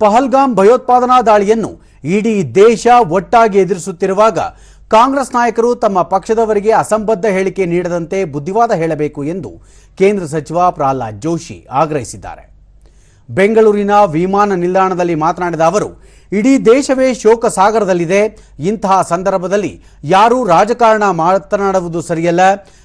ಪಹಲ್ಗಾಮ್ ಭಯೋತ್ಪಾದನಾ ದಾಳಿಯನ್ನು ಇಡೀ ದೇಶ ಒಟ್ಟಾಗಿ ಎದುರಿಸುತ್ತಿರುವಾಗ ಕಾಂಗ್ರೆಸ್ ನಾಯಕರು ತಮ್ಮ ಪಕ್ಷದವರಿಗೆ ಅಸಂಬದ್ಧ ಹೇಳಿಕೆ ನೀಡದಂತೆ ಬುದ್ಧಿವಾದ ಹೇಳಬೇಕು ಎಂದು ಕೇಂದ್ರ ಸಚಿವ ಪ್ರಹ್ಲಾದ್ ಜೋಶಿ ಆಗ್ರಹಿಸಿದ್ದಾರೆ. ಬೆಂಗಳೂರಿನ ವಿಮಾನ ನಿಲ್ದಾಣದಲ್ಲಿ ಮಾತನಾಡಿದ ಅವರು, ಇಡೀ ದೇಶವೇ ಶೋಕ ಸಾಗರದಲ್ಲಿದೆ ಇಂತಹ ಸಂದರ್ಭದಲ್ಲಿ ಯಾರೂ ರಾಜಕಾರಣ ಮಾತನಾಡುವುದು ಸರಿಯಲ್ಲ.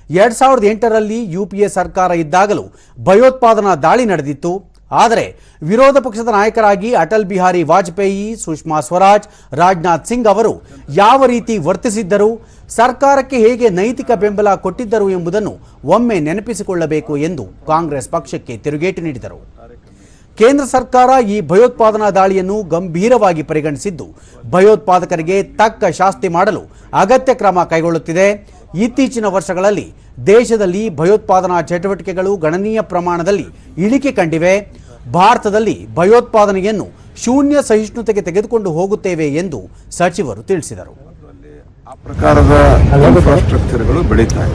ಎರಡ್ ಸಾವಿರದ ಎಂಟರಲ್ಲಿ ಯುಪಿಎ ಸರ್ಕಾರ ಇದ್ದಾಗಲೂ ಭಯೋತ್ಪಾದನಾ ದಾಳಿ ನಡೆದಿತ್ತು. ಆದರೆ ವಿರೋಧ ಪಕ್ಷದ ನಾಯಕರಾಗಿ ಅಟಲ್ ಬಿಹಾರಿ ವಾಜಪೇಯಿ, ಸುಷ್ಮಾ ಸ್ವರಾಜ್, ರಾಜನಾಥ್ ಸಿಂಗ್ ಅವರು ಯಾವ ರೀತಿ ವರ್ತಿಸಿದ್ದರು, ಸರ್ಕಾರಕ್ಕೆ ಹೇಗೆ ನೈತಿಕ ಬೆಂಬಲ ಕೊಟ್ಟಿದ್ದರು ಎಂಬುದನ್ನು ಒಮ್ಮೆ ನೆನಪಿಸಿಕೊಳ್ಳಬೇಕು ಎಂದು ಕಾಂಗ್ರೆಸ್ ಪಕ್ಷಕ್ಕೆ ತಿರುಗೇಟು ನೀಡಿದರು. ಕೇಂದ್ರ ಸರ್ಕಾರ ಈ ಭಯೋತ್ಪಾದನಾ ದಾಳಿಯನ್ನು ಗಂಭೀರವಾಗಿ ಪರಿಗಣಿಸಿದ್ದು, ಭಯೋತ್ಪಾದಕರಿಗೆ ತಕ್ಕ ಶಾಸ್ತಿ ಮಾಡಲು ಅಗತ್ಯ ಕ್ರಮ ಕೈಗೊಳ್ಳುತ್ತಿದೆ. ಇತ್ತೀಚಿನ ವರ್ಷಗಳಲ್ಲಿ ದೇಶದಲ್ಲಿ ಭಯೋತ್ಪಾದನಾ ಚಟುವಟಿಕೆಗಳು ಗಣನೀಯ ಪ್ರಮಾಣದಲ್ಲಿ ಇಳಿಕೆ ಕಂಡಿವೆ. ಭಾರತದಲ್ಲಿ ಭಯೋತ್ಪಾದನೆಯನ್ನು ಶೂನ್ಯ ಸಹಿಷ್ಣುತೆಗೆ ತೆಗೆದುಕೊಂಡು ಹೋಗುತ್ತೇವೆ ಎಂದು ಸಚಿವರು ತಿಳಿಸಿದರು. ಆ ಪ್ರಕಾರದ ಇನ್ಫ್ರಾಸ್ಟ್ರಕ್ಚರ್ಗಳು ಬೆಳೀತಾ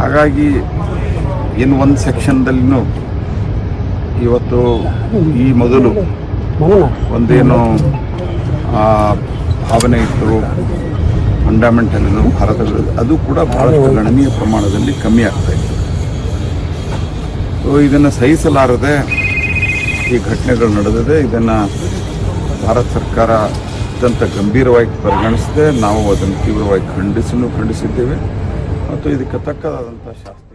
ಹಾಗಾಗಿ ಏನು ಒಂದು ಸೆಕ್ಷನ್ದಲ್ಲಿನೂ ಇವತ್ತು ಈ ಮೊದಲು ಒಂದೇನು ಭಾವನೆ ಇತ್ತು. ಫಂಡಮೆಂಟಲ್ ಭಾರತದಲ್ಲಿ, ಅದು ಕೂಡ ಬಹಳಷ್ಟು ಗಣನೀಯ ಪ್ರಮಾಣದಲ್ಲಿ ಕಮ್ಮಿ ಆಗ್ತಾ ಇತ್ತು ಸೊ ಇದನ್ನು ಸಹಿಸಲಾರದೆ ಈ ಘಟನೆಗಳು ನಡೆದಿದೆ. ಇದನ್ನು ಭಾರತ ಸರ್ಕಾರ ಅತ್ಯಂತ ಗಂಭೀರವಾಗಿ ಪರಿಗಣಿಸಿದೆ. ನಾವು ಅದನ್ನು ತೀವ್ರವಾಗಿ ಖಂಡಿಸಲು ಖಂಡಿಸಿದ್ದೇವೆ. ಮತ್ತು ಇದಕ್ಕೆ ತಕ್ಕದಾದಂಥ ಶಾಸ್ತಿ